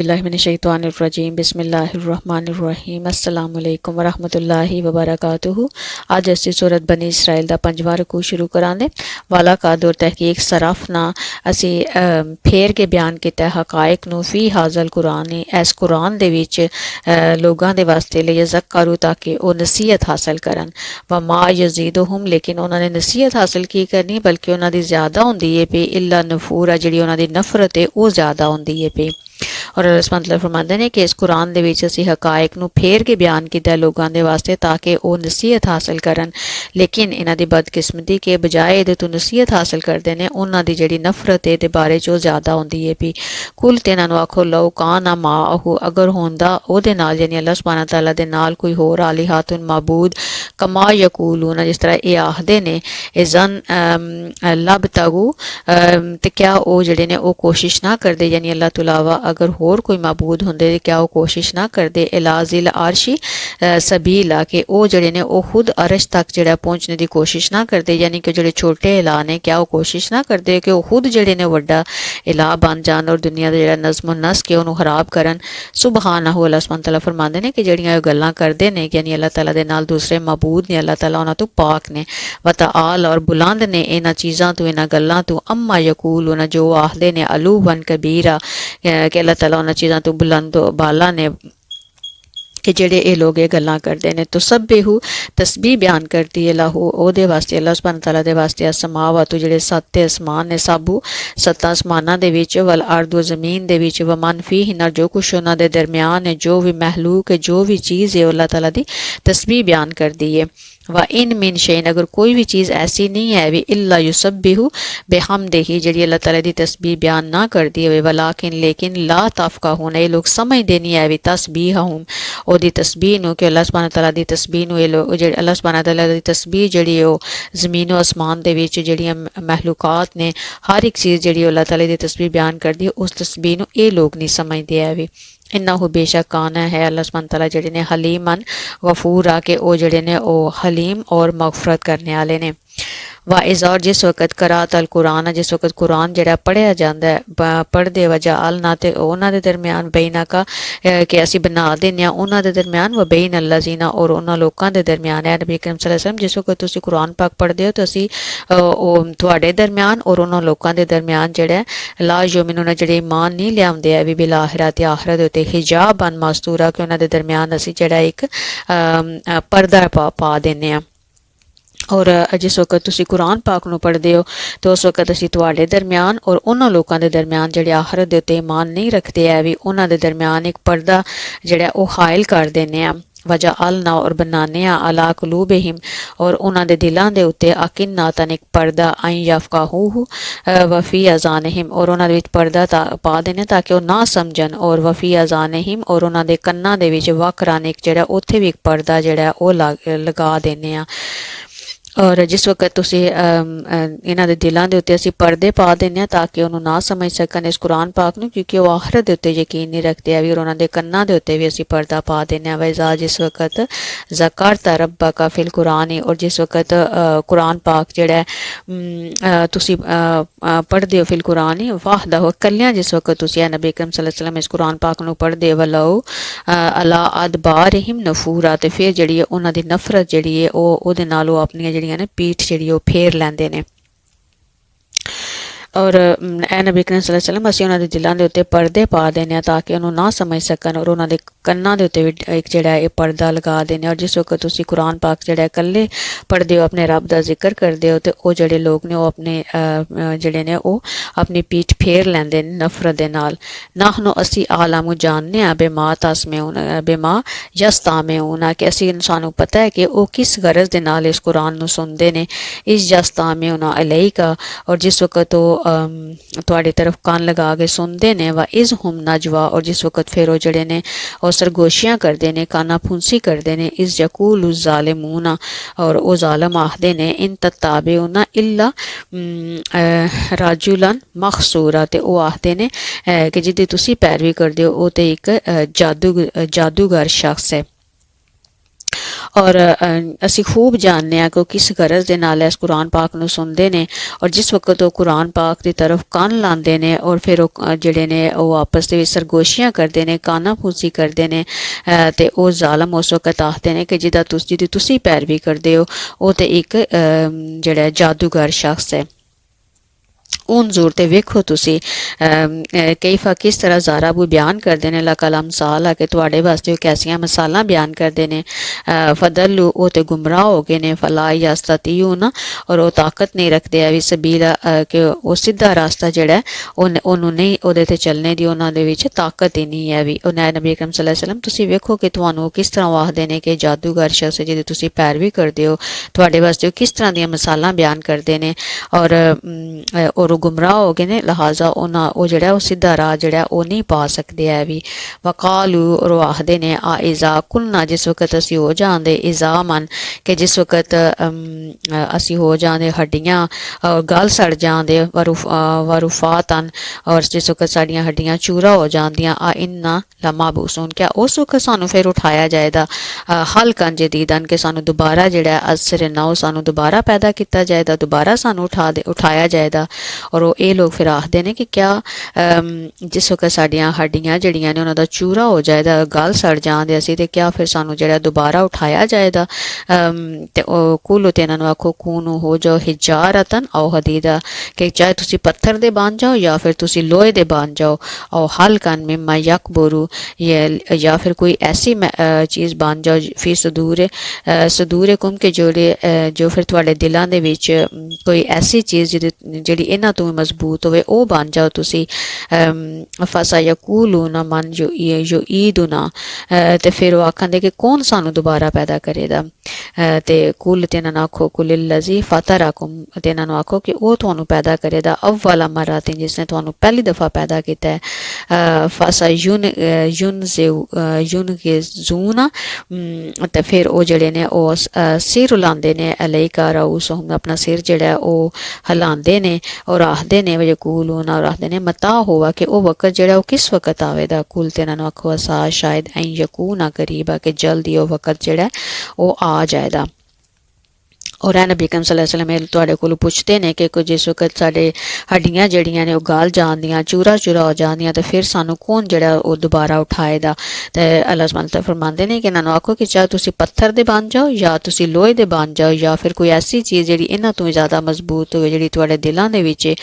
من الشیطان الرجیم، بسم اللہ الرحمن الرحیم، السلام علیکم ورحمۃ اللہ وبرکاتہ۔ آج اسی صورت بنی اسرائیل دا پنجواں کو شروع کرانے والا کا دور تحقیق صرف نہ، اسی پھیر کے بیان کیتا ہے حقائق نو فی حاضر قرآن، ایس قرآن دے وچ لوگاں دے واسطے لے یزک کرو تاکہ او نصیحت حاصل کرن۔ و ما یزیدہم، لیکن انہوں نے نصیحت حاصل کی کرنی، بلکہ انہوں دی زیادہ ہوندی ہے پہ الا نفورا، جڑی انہوں دی نفرت ہے او زیادہ ہوندی ہے پہ ਔਰ ਰਸਮਤ ਫਰਮਾਉਂਦੇ ਨੇ ਕਿ ਇਸ ਕੁਰਾਨ ਦੇ ਵਿੱਚ ਅਸੀਂ ਹਕਾਇਕ ਨੂੰ ਫੇਰ ਕੇ ਬਿਆਨ ਕੀਤਾ ਹੈ ਲੋਕਾਂ ਦੇ ਵਾਸਤੇ ਤਾਂ ਕਿ ਉਹ ਨਸੀਹਤ ਹਾਸਲ ਕਰਨ ਲੇਕਿਨ ਇਹਨਾਂ ਦੀ ਬਦਕਿਸਮਤੀ ਕੇ ਬਜਾਏ ਇਹਦੇ ਤੋਂ ਨਸੀਹਤ ਹਾਸਲ ਕਰਦੇ ਨੇ ਉਹਨਾਂ ਦੀ ਜਿਹੜੀ ਨਫ਼ਰਤ ਹੈ ਦੇ ਬਾਰੇ ਚ ਉਹ ਜ਼ਿਆਦਾ ਹੁੰਦੀ ਹੈ ਵੀ ਕੁਲ ਤੇ ਇਹਨਾਂ ਨੂੰ ਆਖੋ ਲਓ ਕਾਨਾ ਮਾਹੂ ਅਗਰ ਹੁੰਦਾ ਉਹਦੇ ਨਾਲ ਯਾਨੀ ਅੱਲਾਹ ਸੁਬਹਾਨਹੁ ਤਾਲਾ ਦੇ ਨਾਲ ਕੋਈ ਹੋਰ ਆਲੀਹਾਤੁਨ ਮਾਬੂਦ ਕਮਾ ਯਕੂਲੂਨ ਜਿਸ ਤਰ੍ਹਾਂ ਇਹ ਆਖਦੇ ਨੇ ਇਹ ਜ਼ਨ ਲਬ ਤਗੂ ਤੇ ਕਿਆ ਉਹ ਜਿਹੜੇ ਨੇ ਉਹ ਕੋਸ਼ਿਸ਼ ਨਾ ਕਰਦੇ ਯਾਨੀ ਅੱਲਾਹ ਤੋਂ ਇਲਾਵਾ ਅਗਰ ਹੋਰ ਕੋਈ ਮਾਬੂਦ ਹੁੰਦੇ ਤੇ ਕਿਆ ਉਹ ਕੋਸ਼ਿਸ਼ ਨਾ ਕਰਦੇ ਇਲਾਜ਼ਿਲ ਅਰਸ਼ੀ ਅ, ਸਬੀਲਾ ਕਿ ਉਹ ਜਿਹੜੇ ਨੇ ਉਹ ਖੁਦ ਅਰਸ਼ ਤੱਕ ਜਿਹੜਾ ਪਹੁੰਚਣ ਦੀ ਕੋਸ਼ਿਸ਼ ਨਾ ਕਰਦੇ ਯਾਨੀ ਕਿ ਜਿਹੜੇ ਛੋਟੇ ਇਲਾ ਨੇ ਕਿਆ ਉਹ ਕੋਸ਼ਿਸ਼ ਨਾ ਕਰਦੇ ਕਿ ਉਹ ਖੁਦ ਜਿਹੜੇ ਨੇ ਵੱਡਾ ਇਲਾ ਬਣ ਜਾਣ ਔਰ ਦੁਨੀਆ ਦਾ ਜਿਹੜਾ ਨਜ਼ਮ ਨਸ ਕੇ ਉਹਨੂੰ ਖਰਾਬ ਕਰਨ ਸੁਬਹਾਨਹੁ ਅੱਲਾਹ ਸੁਬਹਾਨ ਤਾਲਾ ਫਰਮਾਉਂਦੇ ਨੇ ਕਿ ਜਿਹੜੀਆਂ ਇਹ ਗੱਲਾਂ ਕਰਦੇ ਨੇ ਯਾਨੀ ਅੱਲਾਹ ਤਾਲਾ ਦੇ ਨਾਲ ਦੂਸਰੇ ਮਾਬੂਦ ਨੇ ਅੱਲਾਹ ਤਾਲਾ ਉਹਨਾਂ ਤੋਂ ਪਾਕ ਨੇ ਵਤਾਆਲ ਔਰ ਬੁਲੰਦ ਨੇ ਇਹਨਾਂ ਚੀਜ਼ਾਂ ਤੋਂ ਇਹਨਾਂ ਗੱਲਾਂ ਤੋਂ ਅੰਮਾ ਯਕੂਲੂਨ ਜੋ ਆਖਦੇ ਨੇ ਅਲੂਵਨ ਕਬੀਰਾ ਅਹ ਕਿ ਅੱਲਾਹ ਤਾਲਾ ਉਹਨਾਂ ਚੀਜ਼ਾਂ ਤੋਂ ਬੁਲੰਦ ਬਾਲਾ ਨੇ ਕਿ ਜਿਹੜੇ ਇਹ ਲੋਕ ਇਹ ਗੱਲਾਂ ਕਰਦੇ ਨੇ ਤਸਬੀਹੂ ਤਸਬੀਹ ਬਿਆਨ ਕਰਦੀ ਹੈ ਲਾਹੂ ਉਹਦੇ ਵਾਸਤੇ ਅੱਲਾਹ ਸੁਬਹਾਨ ਤਾਲਾ ਦੇ ਵਾਸਤੇ ਅਸਮਾਵਾਤੂ ਜਿਹੜੇ ਸੱਤ ਅਸਮਾਨ ਨੇ ਸਾਬੂ ਸੱਤਾਂ ਅਸਮਾਨਾਂ ਦੇ ਵਿੱਚ ਵਲ ਅਰਦੁ ਜ਼ਮੀਨ ਦੇ ਵਿੱਚ ਵ ਮਨ ਫੀਹ ਜੋ ਕੁਛ ਉਹਨਾਂ ਦੇ ਦਰਮਿਆਨ ਹੈ ਜੋ ਵੀ ਮਹਿਲੂਕ ਹੈ ਜੋ ਵੀ ਚੀਜ਼ ਹੈ و ان من اگر کوئی بھی چیز ایسی نہیں ہے بھی اللہ یوسب بھی جی ہو بے ہم دیکھی جڑی اللہ تعالیٰ دی تسبیح بیان نہ کر دی ہوئے ولیکن، لیکن لا تفقہ ہونا یہ لوگ سمجھ دینی ہے بھی تسبیح ہوں او دی تسبیح نو کہ اللہ سبحانہ تعالیٰ دی تسبیح نو اللہ سبحانہ تعالیٰ دی تسبیح جڑی ہو زمین و اسمان دے ویچ جڑی محلوقات نے، ہر ایک چیز جڑی اللہ تعالیٰ دی تسبیح بیان کر دی اس تسبیح نو اے لوگ نہیں سمجھ دیا ہے بھی ਇਨਹੁ ਬੇਸ਼ੱਕ ਆਨਾ ਹੈ? ਅੱਲਾਹ ਸੁਬਹਾਨ ਤਾਲਾ, ਜਿਹੜੇ ਨੇ ਹਲੀਮਨ ਗਫੂਰ ਆ ਕੇ ਉਹ ਜਿਹੜੇ ਨੇ ਉਹ ਹਲੀਮ ਔਰ ਮਗਫਰਤ ਕਰਨੇ ਵਾਲੇ ਨੇ। ਵਾਇਜ਼ ਔਰ ਜਿਸ ਵਕਤ ਕਰਾਤ ਅਲ ਕੁਰਾਨ ਜਿਸ ਵਕਤ ਕੁਰਾਨ ਜਿਹੜਾ ਪੜਿਆ ਜਾਂਦਾ ਹੈ ਪੜਦੇ ਵਜਾ ਅਲ ਨਾ ਤੇ ਉਹਨਾਂ ਦੇ ਦਰਮਿਆਨ ਬੈਨਾ ਕਾ ਕਿ ਅਸੀਂ ਬਣਾ ਦਿੰਨੇ ਆ ਉਹਨਾਂ ਦੇ ਦਰਮਿਆਨ ਵ ਬੈਨ ਅੱਲਾਜ਼ੀਨਾ ਔਰ ਉਹਨਾਂ ਲੋਕਾਂ ਦੇ ਦਰਮਿਆਨ ਹੈ। ਨਬੀ ਕਰੀਮ ਸੱਲੱਲਾਹੁ ਅਲੈਹਿ ਵਸੱਲਮ ਜਿਸ ਵਕਤ ਤੁਸੀਂ ਕੁਰਾਨ ਪਾਕ ਪੜਦੇ ਹੋ ਤਾਂ ਅਸੀਂ ਉਹ ਤੁਹਾਡੇ ਦਰਮਿਆਨ ਔਰ ਉਹਨਾਂ ਲੋਕਾਂ ਦੇ ਦਰਮਿਆਨ ਜਿਹੜਾ ਹੈ, ਲਾ ਯੂਮਿਨੂਨਾ ਜਿਹੜੇ ਇਮਾਨ ਨਹੀਂ ਲਿਆਉਂਦੇ ਆ ਵੀ ਬਿਲ ਆਖਿਰਤ ਤੇ ਆਖਿਰਤ ਦੇ ਉੱਤੇ ਹਿਜਾਬ ਅਨ ਮਸਤੂਰਾ ਕਿ ਉਹਨਾਂ ਦੇ ਦਰਮਿਆਨ ਅਸੀਂ ਜਿਹੜਾ ਇੱਕ ਪਰਦਾ ਪਾ ਪਾ ਦਿੰਨੇ ਆ ਔਰ ਜਿਸ ਵਕਤ ਤੁਸੀਂ ਕੁਰਾਨ ਪਾਕ ਨੂੰ ਪੜ੍ਹਦੇ ਹੋ ਤੇ ਉਸ ਵਕਤ ਅਸੀਂ ਤੁਹਾਡੇ ਦਰਮਿਆਨ ਔਰ ਉਹਨਾਂ ਲੋਕਾਂ ਦੇ ਦਰਮਿਆਨ ਜਿਹੜੇ ਆਖਰਤ ਦੇ ਉੱਤੇ ਇਮਾਨ ਨਹੀਂ ਰੱਖਦੇ ਆ ਵੀ ਉਹਨਾਂ ਦੇ ਦਰਮਿਆਨ ਇੱਕ ਪਰਦਾ ਜਿਹੜਾ ਉਹ ਹਾਇਲ ਕਰ ਦਿੰਨੇ ਆ ਵਜਾ ਅਲਨਾ ਔਰ ਬਨਾਨੇ ਆ ਅਲਾ ਕਲੂਬਹਿਮ ਔਰ ਉਹਨਾਂ ਦੇ ਦਿਲਾਂ ਦੇ ਉੱਤੇ ਅਕਿੰਨਾ ਤਨ ਇੱਕ ਪਰਦਾ ਆਈ ਯਫਕਾਹੂ ਵਫੀ ਅਜ਼ਾਨਹਿਮ ਔਰ ਉਹਨਾਂ ਦੇ ਵਿੱਚ ਪਰਦਾ ਤਾਂ ਪਾ ਦੇਣੇ ਤਾਂ ਕਿ ਉਹ ਨਾ ਸਮਝਣ ਔਰ ਵਫੀ ਅਜ਼ਾਨਹਿਮ ਔਰ ਉਹਨਾਂ ਦੇ ਕੰਨਾਂ ਦੇ ਵਿੱਚ ਵਕਰਾਨ ਇੱਕ ਜਿਹੜਾ ਉੱਥੇ ਵੀ ਇੱਕ ਪਰਦਾ ਜਿਹੜਾ ਉਹ ਲਾ- ਲਗਾ ਦੇਣੇ ਆ ਔਰ ਜਿਸ ਵਕਤ ਤੁਸੀਂ ਇਹਨਾਂ ਦੇ ਦਿਲਾਂ ਦੇ ਉੱਤੇ ਅਸੀਂ ਪਰਦੇ ਪਾ ਦਿੰਨੇ ਆ ਤਾਂ ਕਿ ਉਹਨੂੰ ਨਾ ਸਮਝ ਸਕਣ ਇਸ ਕੁਰਾਨ ਪਾਕ ਨੂੰ, ਕਿਉਂਕਿ ਉਹ ਆਖਰਤ ਦੇ ਉੱਤੇ ਯਕੀਨ ਨਹੀਂ ਰੱਖਦੇ ਆ ਵੀ, ਔਰ ਉਹਨਾਂ ਦੇ ਕੰਨਾਂ ਦੇ ਉੱਤੇ ਵੀ ਅਸੀਂ ਪਰਦਾ ਪਾ ਦਿੰਨੇ ਆ ਵੈਜ਼ਾ ਜਿਸ ਵਕਤ ਜ਼ਕਰਤ ਰੱਬਕ ਫਿਲ ਕੁਰਾਨ ਔਰ ਜਿਸ ਵਕਤ ਕੁਰਾਨ ਪਾਕ ਜਿਹੜਾ ਤੁਸੀਂ ਪੜ੍ਹਦੇ ਹੋ ਫਿਲ ਕੁਰਾਨ ਵਾਹਦਾ ਹੋ ਕੱਲਿਆਂ ਜਿਸ ਵਕਤ ਤੁਸੀਂ ਆ ਨਬੀ ਕਰੀਮ ਸੱਲੱਲਾਹੁ ਅਲੈਹਿ ਵਸੱਲਮ ਇਸ ਕੁਰਾਨ ਪਾਕ ਨੂੰ ਪੜ੍ਹਦੇ ਵਲੋ ਅਲਾ ਅਦਬਾਰਹਿਮ ਨਫੂਰਾ, ਤੇ ਫਿਰ ਜਿਹੜੀ ਉਹਨਾਂ ਦੀ ਨਫ਼ਰਤ ਜਿਹੜੀ ਹੈ, ਉਹ ਉਹਦੇ ਨਾਲ ਉਹ ਆਪਣੀਆਂ ਜਿਹੜੀਆਂ ਨੇ ਪੀਠ ਜਿਹੜੀ ਉਹ ਫੇਰ ਲੈਂਦੇ ਨੇ। ਔਰ ਅਮ, ਇਹ ਨਬੀ ਕਰੀਮ ਸੱਲੱਲਾਹੁ ਅਲੈਹਿ ਵਸੱਲਮ ਅਸੀਂ ਉਹਨਾਂ ਦੇ ਦਿਲਾਂ ਦੇ ਉੱਤੇ ਪਰਦੇ ਪਾ ਦਿੰਦੇ ਆ ਤਾਂ ਕਿ ਉਹਨੂੰ ਨਾ ਸਮਝ ਸਕਣ ਔਰ ਉਹਨਾਂ ਦੇ ਕੰਨਾਂ ਦੇ ਉੱਤੇ ਵੀ ਇੱਕ ਜਿਹੜਾ ਇਹ ਪਰਦਾ ਲਗਾ ਦੇਨੇ ਔਰ ਜਿਸ ਵਕਤ ਤੁਸੀਂ ਕੁਰਾਨ ਪਾਕ ਜਿਹੜਾ ਇਕੱਲੇ ਪੜ੍ਹਦੇ ਹੋ ਆਪਣੇ ਰੱਬ ਦਾ ਜ਼ਿਕਰ ਕਰਦੇ ਹੋ ਤੇ ਉਹ ਜਿਹੜੇ ਲੋਕ ਨੇ ਉਹ ਆਪਣੇ ਜਿਹੜੇ ਨੇ ਉਹ ਆਪਣੀ ਪੀਠ ਫੇਰ ਲੈਂਦੇ ਨੇ ਨਫ਼ਰਤ ਦੇ ਨਾਲ। ਨਾਹਨੋ ਅਸੀਂ ਆਲਮੂ ਜਾਣਨੇ ਆ ਬੇਮਾ ਤਸਮੇਉਨ ਬੇਮਾ ਯਸਤਾਮੇਉਨ ਕਿ ਅਸੀਂ ਇਨਸਾਨ ਪਤਾ ਹੈ ਕਿ ਉਹ ਕਿਸ ਗਰਜ਼ ਦੇ ਨਾਲ ਇਸ ਕੁਰਾਨ ਨੂੰ ਸੁਣਦੇ ਨੇ। ਇਸ ਯਸਤਾਮੇਉਨ ਅਲੈਕਾ ਔਰ ਜਿਸ ਵਕਤ ਉਹ ਅਮ, ਤੁਹਾਡੀ ਤਰਫ ਕੰਨ ਲਗਾ ਕੇ ਸੁਣਦੇ ਨੇ ਵਾ ਇਸ ਹਮ ਨਜਵਾ ਔਰ ਜਿਸ ਵਕਤ ਫਿਰ ਉਹ ਜਿਹੜੇ ਨੇ ਉਹ ਸਰਗੋਸ਼ੀਆਂ ਕਰਦੇ ਨੇ ਕਾਨਾ ਫੁੰਸੀ ਕਰਦੇ ਨੇ ਇਸ ਯਕੂਲ ਜ਼ਾਲਿਮੂਨ ਔਰ ਉਹ ਜ਼ਾਲਮ ਆਖਦੇ ਨੇ ਇਨ ਤਤਾਬਿਉਨਾ ਇਲਾ ਰਾਜੁਲਨ ਮਖਸੂਰਾ ਤੇ ਉਹ ਆਖਦੇ ਨੇ ਅਹ, ਕਿ ਜਿਹਦੀ ਤੁਸੀਂ ਪੈਰਵੀ ਕਰਦੇ ਹੋ ਉਹ ਤੇ ਇੱਕ ਅਹ, ਜਾਦੂ ਜਾਦੂਗਰ ਸ਼ਖਸ ਹੈ ਔਰ ਅਸੀਂ ਖੂਬ ਜਾਣਦੇ ਹਾਂ ਕਿ ਉਹ ਕਿਸ ਗਰਜ਼ ਦੇ ਨਾਲ ਇਸ ਕੁਰਾਨ ਪਾਕ ਨੂੰ ਸੁਣਦੇ ਨੇ ਔਰ ਜਿਸ ਵਕਤ ਉਹ ਕੁਰਾਨ ਪਾਕ ਦੀ ਤਰਫ ਕੰਨ ਲਾਉਂਦੇ ਨੇ ਔਰ ਫਿਰ ਉਹ ਜਿਹੜੇ ਨੇ ਉਹ ਆਪਸ ਦੇ ਵਿੱਚ ਸਰਗੋਸ਼ੀਆਂ ਕਰਦੇ ਨੇ ਕਾਨਾ ਫੂਸੀ ਕਰਦੇ ਨੇ ਅ, ਤੇ ਉਹ ਜ਼ਾਲਮ ਉਸ ਵਕਤ ਆਖਦੇ ਨੇ ਕਿ ਜਿਹਦਾ ਤੁਸੀਂ ਜਿਹਦੀ ਤੁਸੀਂ ਪੈਰਵੀ ਕਰਦੇ ਹੋ ਉਹ ਤੇ ਇੱਕ ਜਿਹੜਾ ਹੈ ਜਾਦੂਗਰ ਸ਼ਖਸ ਹੈ। ਉਨਜ਼ੁਰ ਤੇ ਵੇਖੋ ਤੁਸੀਂ ਅਮ, ਅਹ, ਕਈਫਾ ਕਿਸ ਤਰ੍ਹਾਂ ਜ਼ਾਰਾ ਬੂ ਬਿਆਨ ਕਰਦੇ ਨੇ ਲਕਲ ਅਮਸਾਲ ਆ ਕਿ ਤੁਹਾਡੇ ਵਾਸਤੇ ਉਹ ਕੈਸੀਆਂ ਮਿਸਾਲਾਂ ਬਿਆਨ ਕਰਦੇ ਨੇ ਅਹ, ਫਦਲੂ ਉਹ ਤੇ ਗੁੰਮਰਾਹ ਹੋ ਗਏ ਨੇ ਫਲਾ ਯਸਤਤੀਉਨ ਔਰ ਉਹ ਤਾਕਤ ਨਹੀਂ ਰੱਖਦੇ ਆ ਵੀ ਸਬੀਲਾ ਅਹ, ਕਿ ਉਹ ਸਿੱਧਾ ਰਸਤਾ ਜਿਹੜਾ ਹੈ, ਉਹਨੂੰ ਨਹੀਂ ਉਹਦੇ ਤੇ ਚੱਲਣੇ ਦੀ ਉਹਨਾਂ ਦੇ ਵਿੱਚ ਤਾਕਤ ਹੀ ਨਹੀਂ ਹੈ ਵੀ ਉਹ ਨਬੀ ਅਕਰਮ ਸੱਲੱਲਾਹੁ ਅਲੈਹਿ ਵਸੱਲਮ ਤੁਸੀਂ ਵੇਖੋ ਕਿ ਤੁਹਾਨੂੰ ਉਹ ਕਿਸ ਤਰ੍ਹਾਂ ਉਹ ਨੇ ਕਿ ਜਾਦੂਗਰ ਸ਼ਖਸ ਜਿਹਦੀ ਤੁਸੀਂ ਪੈਰਵੀ ਕਰਦੇ ਹੋ ਤੁਹਾਡੇ ਵਾਸਤੇ ਉਹ ਕਿਸ ਤਰ੍ਹਾਂ ਦੀਆਂ ਮਿਸਾਲਾਂ ਬਿਆਨ ਕਰਦੇ ਨੇ ਔਰ ਅਮ, ਅਹ, ਔਰ ਗੁੰਮਰਾਹ ਹੋ ਗਏ ਨੇ ਲਿਹਾਜ਼ਾ ਉਹਨਾਂ ਉਹ ਜਿਹੜਾ ਉਹ ਸਿੱਧਾ ਰਾਹ ਜਿਹੜਾ ਉਹ ਨਹੀਂ ਪਾ ਸਕਦੇ ਹੈ ਵੀ। ਵਕਾਲੂ ਔਰ ਆਖਦੇ ਨੇ ਆ ਇਜ਼ਾ ਕੁਲਨਾ ਜਿਸ ਵਕਤ ਅਸੀਂ ਹੋ ਜਾਂਦੇ ਇਜ਼ਾਮਨ ਕਿ ਜਿਸ ਵਕਤ ਅਸੀਂ ਹੋ ਜਾਂਦੇ ਹੱਡੀਆਂ ਔਰ ਗਲ ਸੜ ਜਾਂਦੇ ਵਰੁਫ ਅ, ਵਰੁਫਾਤਨ ਔਰ ਜਿਸ ਵਕਤ ਸਾਡੀਆਂ ਹੱਡੀਆਂ ਚੂਰਾ ਹੋ ਜਾਂਦੀਆਂ ਆ ਇੰਨਾ ਲਮਾਬੂਸੂਨ ਕਿਆ ਉਸ ਵਕਤ ਸਾਨੂੰ ਫਿਰ ਉਠਾਇਆ ਜਾਏਗਾ ਅ, ਹਲਕਨ ਜਦੀਦਨ ਕਿ ਸਾਨੂੰ ਦੁਬਾਰਾ ਜਿਹੜਾ ਹੈ ਅਸਰ ਨਾਉ ਸਾਨੂੰ ਦੁਬਾਰਾ ਪੈਦਾ ਕੀਤਾ ਜਾਏਗਾ ਦੁਬਾਰਾ ਸਾਨੂੰ ਉਠਾ ਦੇ ਉਠਾਇਆ ਜਾਏਗਾ ਔਰ ਉਹ ਇਹ ਲੋਕ ਫਿਰ ਆਖਦੇ ਨੇ ਕਿ ਕਿਆ ਜਿਸ ਵਕਤ ਸਾਡੀਆਂ ਹੱਡੀਆਂ ਜਿਹੜੀਆਂ ਨੇ ਉਹਨਾਂ ਦਾ ਚੂਰਾ ਹੋ ਜਾਏਗਾ ਗਲ ਸੜ ਜਾਂਦੇ ਅਸੀਂ ਤੇ ਕਿਆ ਫਿਰ ਸਾਨੂੰ ਜਿਹੜਾ ਦੁਬਾਰਾ ਉਠਾਇਆ ਜਾਏਗਾ ਅਮ, ਤੇ ਉਹ ਕੁਲ ਤੇ ਇਹਨਾਂ ਨੂੰ ਆਖੋ ਕੂਨੂ ਹੋ ਜਾਓ ਹਿਜਾਰਤਨ ਔ ਹਦੀਦਾ ਕਿ ਚਾਹੇ ਤੁਸੀਂ ਪੱਥਰ ਦੇ ਬਣ ਜਾਓ ਜਾਂ ਫਿਰ ਤੁਸੀਂ ਲੋਹੇ ਦੇ ਬਣ ਜਾਓ ਔ ਹਲਕਨ ਮਿਮਾ ਯਕਬਰੂ ਇਹ ਜਾਂ ਫਿਰ ਕੋਈ ਐਸੀ ਮੈਂ- ਚੀਜ਼ ਬਣ ਜਾਓ ਫਿਰ ਸਦੂਰ ਸਦੂਰ ਕੁਮ ਕੇ ਜਿਹੜੇ ਜੋ ਫਿਰ ਤੁਹਾਡੇ ਦਿਲਾਂ ਦੇ ਵਿੱਚ ਕੋਈ ਐਸੀ ਚੀਜ਼ ਜਿਹਦੀ ਜਿਹੜੀ ਇਹਨਾਂ ਤੋਂ ਵੀ ਮਜ਼ਬੂਤ ਹੋਵੇ। ਉਹ ਬਣ ਜਾਓ ਤੁਸੀਂ। ਅਮ, ਫਸਾ ਯਕੂਲੂਨਾ ਮਨ ਜੋ ਇਹ ਜੋ ਈਦੁਨਾ ਅ, ਤੇ ਫਿਰ ਉਹ ਆਖਾਂਦੇ ਕਿ ਕੌਣ ਸਾਨੂੰ ਦੁਬਾਰਾ ਪੈਦਾ ਕਰੇਗਾ? ਅ, ਤੇ ਕੁਲ ਤੇ ਇਹਨਾਂ ਨੂੰ ਆਖੋ ਕੁਲ ਲਜ਼ੀ ਫਤਰਾਕੁਮ ਤੇ ਇਹਨਾਂ ਨੂੰ ਆਖੋ ਕਿ ਉਹ ਤੁਹਾਨੂੰ ਪੈਦਾ ਕਰੇਗਾ। ਅਵਲਾ ਮਰਾਤਿਨ ਜਿਸ ਨੇ ਤੁਹਾਨੂੰ ਪਹਿਲੀ ਦਫਾ ਪੈਦਾ ਕੀਤਾ ਹੈ। ਅ, ਫਸਾ ਯੁਨ ਅ, ਯੁਨ ਜ਼ੇਉ ਅ, ਯੁਨ ਕੇ ਜ਼ੂਨਾ। ਅਮ, ਤੇ ਫਿਰ ਉਹ ਜਿਹੜੇ ਨੇ ਉਹ ਸ- ਅ, ਸਿਰ ਉਲਾਉਂਦੇ ਨੇ। ਅਲੈਕਾ ਰਾਉਸਹਮ ਆਪਣਾ ਸਿਰ ਜਿਹੜਾ ਹੈ ਉਹ ਹਿਲਾਉਂਦੇ ਨੇ। ਔਰ ਆਖਦੇ ਨੇ ਵਜੇ ਕੂਲੂਨ ਔਰ ਆਖਦੇ ਨੇ ਮਤਾ ਹੋਵਾ ਕਿ ਉਹ ਵਕਤ ਜਿਹੜਾ ਉਹ ਕਿਸ ਵਕਤ ਆਵੇਗਾ ਕੁਲ ਤੇ ਇਹਨਾਂ ਨੂੰ ਆਖੋ ਅਸਾ ਸ਼ਾਇਦ ਐਂ ਯਕੂਨਾ ਕਰੀਬਾ ਕਿ ਜਲਦੀ ਉਹ ਵਕਤ ਜਿਹੜਾ ਉਹ ਆ ਜਾਏਗਾ ਔਰ ਇਹ ਨਬੀ ਕਰੀਮ ਸੱਲੱਲਾਹੁ ਅਲੈਹਿ ਵਸੱਲਮ ਤੁਹਾਡੇ ਕੋਲ ਪੁੱਛਦੇ ਨੇ ਕਿ ਕੁਝ ਜਿਸ ਵਕਤ ਸਾਡੇ ਹੱਡੀਆਂ ਜਿਹੜੀਆਂ ਨੇ ਉਹ ਗਲ ਜਾਂਦੀਆਂ ਚੂਰਾ ਚੂਰਾ ਹੋ ਜਾਂਦੀਆਂ ਤੇ ਫਿਰ ਸਾਨੂੰ ਕੌਣ ਜਿਹੜਾ ਉਹ ਦੁਬਾਰਾ ਉਠਾਏਗਾ? ਤੇ ਅੱਲਾਹ ਸੁਬਹਾਨ ਤਆਲਾ ਫਰਮਾਉਂਦੇ ਨੇ ਕਿ ਇਹਨਾਂ ਨੂੰ ਆਖੋ ਕਿ ਚਾਹ ਤੁਸੀਂ ਪੱਥਰ ਦੇ ਬਣ ਜਾਓ ਜਾਂ ਤੁਸੀਂ ਲੋਹੇ ਦੇ ਬਣ ਜਾਓ ਜਾਂ ਫਿਰ ਕੋਈ ਐਸੀ ਚੀਜ਼ ਜਿਹੜੀ ਇਹਨਾਂ ਤੋਂ ਵੀ ਜ਼ਿਆਦਾ ਮਜ਼ਬੂਤ ਹੋਵੇ ਜਿਹੜੀ ਤੁਹਾਡੇ ਦਿਲਾਂ ਦੇ ਵਿੱਚ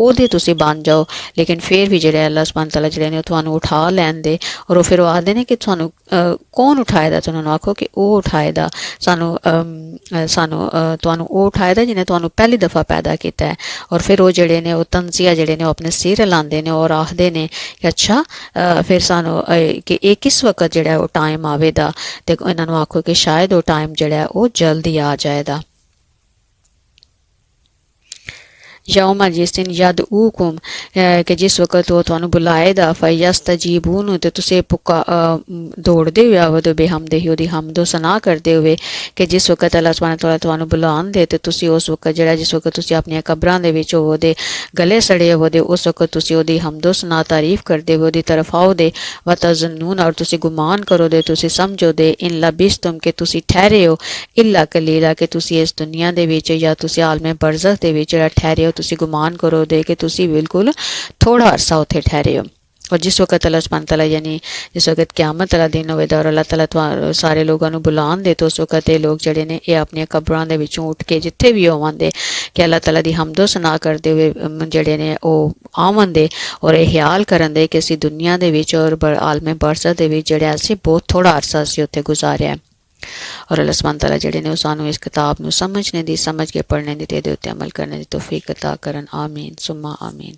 ਉਹਦੇ ਤੁਸੀਂ ਬਣ ਜਾਓ। ਲੇਕਿਨ ਫਿਰ ਵੀ ਜਿਹੜੇ ਅੱਲਾਹ ਸੁਬਹਾਨ ਤਾਲਾ ਜਿਹੜੇ ਨੇ ਉਹ ਤੁਹਾਨੂੰ ਉਠਾ ਲੈਣ ਦੇ ਔਰ ਉਹ ਫਿਰ ਉਹ ਆਖਦੇ ਨੇ ਕਿ ਤੁਹਾਨੂੰ ਅਹ, ਕੌਣ ਉਠਾਏਗਾ? ਤੁਹਾਨੂੰ ਨੂੰ ਆਖੋ ਕਿ ਉਹ ਉਠਾਏਗਾ। ਸਾਨੂੰ ਸਾਨੂੰ ਤੁਹਾਨੂੰ ਉਹ ਉਠਾਏਗਾ ਜਿਹਨੇ ਤੁਹਾਨੂੰ ਪਹਿਲੀ ਦਫਾ ਪੈਦਾ ਕੀਤਾ ਹੈ। ਔਰ ਫਿਰ ਉਹ ਜਿਹੜੇ ਨੇ, ਉਹ ਤਨਜ਼ੀਆ ਜਿਹੜੇ ਨੇ, ਉਹ ਆਪਣੇ ਸਿਰ ਲਾਉਂਦੇ ਨੇ ਔਰ ਆਖਦੇ ਨੇ ਕਿ ਅੱਛਾ ਫਿਰ ਸਾਨੂੰ ਕਿ ਇਹ ਕਿਸ ਵਕਤ ਜਿਹੜਾ ਉਹ ਟਾਈਮ ਆਵੇਗਾ ਤੇ ਇਹਨਾਂ ਨੂੰ ਆਖੋ ਕਿ ਸ਼ਾਇਦ ਉਹ ਟਾਈਮ ਜਿਹੜਾ ਉਹ ਜਲਦੀ ਆ ਜਾਏਗਾ। ਯੌਮਾ ਜਿਸ ਦਿਨ ਯਦ ਊਕੁਮ ਅਹ, ਕਿ ਜਿਸ ਵਕਤ ਉਹ ਤੁਹਾਨੂੰ ਬੁਲਾਏਗਾ ਫਯਸਤਜੀਬੂਨ ਤੇ ਤੁਸੀਂ ਪੁਕਾ ਅਹ, ਮ, ਦੌੜਦੇ ਹੋਏ ਆਵਦੇ ਬੇਹਮਦੇ ਹੀ ਉਹਦੀ ਹਮਦੋ ਸਨਾ ਕਰਦੇ ਹੋਏ ਕਿ ਜਿਸ ਵਕਤ ਅੱਲਾਹ ਸੁਬਹਾਨਹੁ ਵਤਾਲਾ ਤੁਹਾਨੂੰ ਬੁਲਾਉਂਦੇ ਤੇ ਤੁਸੀਂ ਉਸ ਵਕਤ ਜਿਹੜਾ ਜਿਸ ਵਕਤ ਤੁਸੀਂ ਆਪਣੀਆਂ ਕਬਰਾਂ ਦੇ ਵਿੱਚ ਹੋਵੋ ਦੇ ਗਲੇ ਸੜੇ ਹੋਵੋ ਦੇ ਉਸ ਵਕਤ ਤੁਸੀਂ ਉਹਦੀ ਹਮਦੋ ਸਨਾ ਤਾਰੀਫ ਕਰਦੇ ਹੋ ਉਹਦੀ ਤਰਫ ਆਓ ਆਓਦੇ ਵਤਜ਼ਨੂਨ ਔਰ ਤੁਸੀਂ ਗੁਮਾਨ ਕਰੋ ਦੇ ਤੁਸੀਂ ਸਮਝੋਦੇ ਇਨ ਲਬਿਸਤਮ ਕਿ ਤੁਸੀਂ ਠਹਿਰੇ ਹੋ ਇਲਾ ਕਲੀਲਾ ਕਿ ਤੁਸੀਂ ਇਸ ਦੁਨੀਆ ਦੇ ਵਿੱਚ ਜਾਂ ਤੁਸੀਂ ਆਲਮੇ ਬਰਜ਼ਖ ਦੇ ਵਿੱਚ ਜਿਹੜਾ ਠਹਿਰੇ ਹੋ ਤੁਸੀਂ ਗੁਮਾਨ ਕਰੋ ਦੇ ਕਿ ਤੁਸੀਂ ਬਿਲਕੁਲ ਥੋੜਾ ਅਰਸਾ ਉੱਥੇ ਠਹਿਰੇ ਹੋ ਔਰ ਜਿਸ ਵਕਤ ਅੱਲਾਹ ਸੁਬਹਾਨ ਤਆਲਾ ਯਾਨੀ ਜਿਸ ਵਕਤ ਕਿਆਮਤ ਵਾਲਾ ਦਿਨ ਹੋਵੇਗਾ ਔਰ ਅੱਲਾਹ ਤਾਲਾ ਤੁਹਾਨੂੰ ਸਾਰੇ ਲੋਕਾਂ ਨੂੰ ਬੁਲਾਉਣ ਦੇ ਤਾਂ ਉਸ ਵਕਤ ਇਹ ਲੋਕ ਜਿਹੜੇ ਨੇ ਇਹ ਆਪਣੀਆਂ ਕਬਰਾਂ ਦੇ ਵਿੱਚੋਂ ਉੱਠ ਕੇ ਜਿੱਥੇ ਵੀ ਹੋਵਾਂਦੇ ਕਿ ਅੱਲਾਹ ਤਾਲਾ ਦੀ ਹਮਦੋ ਸਨਾ ਕਰਦੇ ਹੋਏ ਜਿਹੜੇ ਨੇ ਉਹ ਆਵੰਦੇ ਔਰ ਇਹ ਖਿਆਲ ਕਰਨ ਦੇ ਕਿ ਅਸੀਂ ਦੁਨੀਆ ਦੇ ਵਿੱਚ ਔਰ ਬ- ਆਲਮੇ ਬਰਜ਼ਖ ਦੇ ਵਿੱਚ ਜਿਹੜਾ ਅਸੀਂ ਬਹੁਤ ਥੋੜਾ ਅਰਸਾ ਅਸੀਂ ਉੱਥੇ ਗੁਜ਼ਾਰਿਆ। ਔਰ ਅੱਲਾਹ ਸੁਬਹਾਨ ਤਆਲਾ ਜਿਹੜੇ ਨੇ ਉਹ ਸਾਨੂੰ ਇਸ ਕਿਤਾਬ ਨੂੰ ਸਮਝਣੇ ਦੀ ਸਮਝ ਕੇ ਪੜ੍ਹਨੇ ਦੀ ਤੇ ਇਹਦੇ ਉੱਤੇ ਅਮਲ ਕਰਨ ਦੀ ਤੌਫੀਕ عطا ਕਰਨ ਆਮੀਨ ਸੁਮਾ ਆਮੀਨ